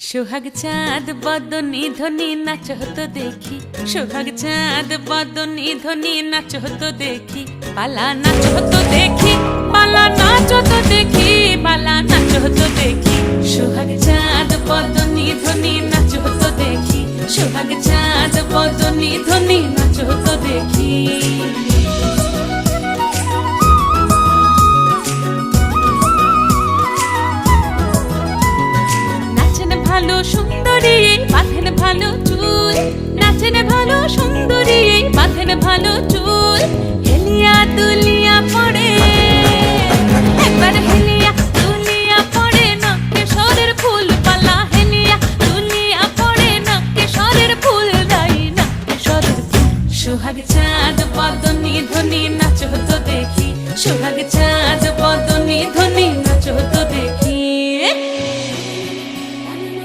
সোহাগ চাঁদ, বদনি ধ্বনি নাচ হতো দেখি। সোহাগ চাঁদ, বদনি ধ্বনি নাচ হতো দেখি। পালা নাচ হতো দেখি, পালা নাচ হতো দেখি, পালা নাচ হতো দেখি। সোহাগ চাঁদ, বদনি ধ্বনি নাচ হতো দেখি। সোহাগ চাঁদ, বদনি ধ্বনি নাচ হতো দেখি। ভালো সুন্দরী বাঁধেন ভালো চুল। নাচেন ভালো সুন্দরী বাঁধেন ভালো চুল। হেলিয়া দুলিয়া পড়ে, একবার হেলিয়া দুলিয়া পড়ে না কেশরের ফুল পালা। হেলিয়া পড়ে না কেশরের ফুল দাই না কেশরের ফুল। সোহাগ চাঁদ পদনি ধ্বনি নাচ হতো দেখি। সোহাগ চাঁদ পদনি ধ্বনি